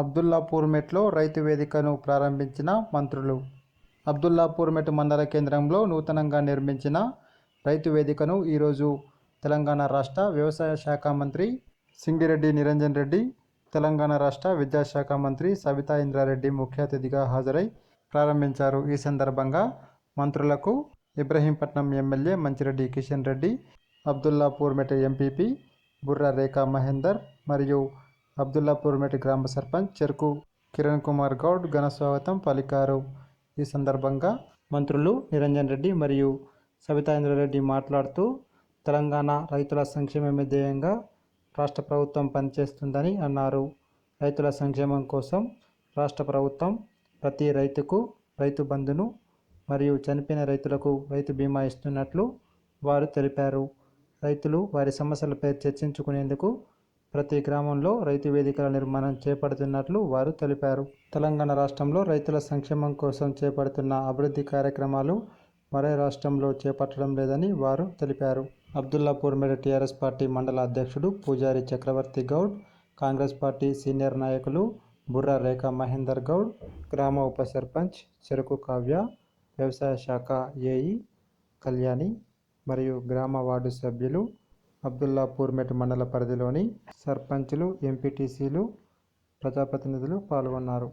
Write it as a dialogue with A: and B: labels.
A: అబ్దుల్లాపూర్ మెట్లో రైతు వేదికను ప్రారంభించిన మంత్రులు అబ్దుల్లాపూర్ మెట్ మండల కేంద్రంలో నూతనంగా నిర్మించిన రైతు వేదికను ఈరోజు తెలంగాణ రాష్ట్ర వ్యవసాయ శాఖ మంత్రి సింగిరెడ్డి నిరంజన్ రెడ్డి తెలంగాణ రాష్ట్ర విద్యాశాఖ మంత్రి సవితా ఇంద్రారెడ్డి ముఖ్య అతిథిగా హాజరై ప్రారంభించారు ఈ సందర్భంగా మంత్రులకు ఇబ్రహీంపట్నం ఎమ్మెల్యే మంచిరెడ్డి కిషన్ రెడ్డి అబ్దుల్లాపూర్ మెట్ ఎంపీపీ బుర్ర రేఖా మహేందర్ మరియు అబ్దుల్లాపూర్మేటి గ్రామ సర్పంచ్ చెరుకు కిరణ్ కుమార్ గౌడ్ ఘన స్వాగతం పలికారు ఈ సందర్భంగా మంత్రులు నిరంజన్ రెడ్డి మరియు సవితాంద్రారెడ్డి మాట్లాడుతూ తెలంగాణ రైతుల సంక్షేమమే ధ్యేయంగా రాష్ట్ర ప్రభుత్వం పనిచేస్తుందని అన్నారు రైతుల సంక్షేమం కోసం రాష్ట్ర ప్రభుత్వం ప్రతి రైతుకు రైతు బంధును మరియు చనిపోయిన రైతులకు రైతు బీమా ఇస్తున్నట్లు వారు తెలిపారు రైతులు వారి సమస్యలపై చర్చించుకునేందుకు ప్రతి గ్రామంలో రైతు వేదికల నిర్మాణం చేపడుతున్నట్లు వారు తెలిపారు తెలంగాణ రాష్ట్రంలో రైతుల సంక్షేమం కోసం చేపడుతున్న అభివృద్ధి కార్యక్రమాలు మరే రాష్ట్రంలో చేపట్టడం లేదని వారు తెలిపారు అబ్దుల్లాపూర్ మేడ టీఆర్ఎస్ పార్టీ మండల అధ్యక్షుడు పూజారి చక్రవర్తి గౌడ్ కాంగ్రెస్ పార్టీ సీనియర్ నాయకులు బుర్ర రేఖా మహేందర్ గౌడ్ గ్రామ ఉప సర్పంచ్ చెరుకు కావ్య వ్యవసాయ శాఖ ఏఈ కళ్యాణి మరియు గ్రామ వార్డు సభ్యులు అబ్దుల్లాపూర్ మెట్ మండల పరిధిలోని సర్పంచ్లు ఎంపీటీసీలు ప్రజాప్రతినిధులు పాల్గొన్నారు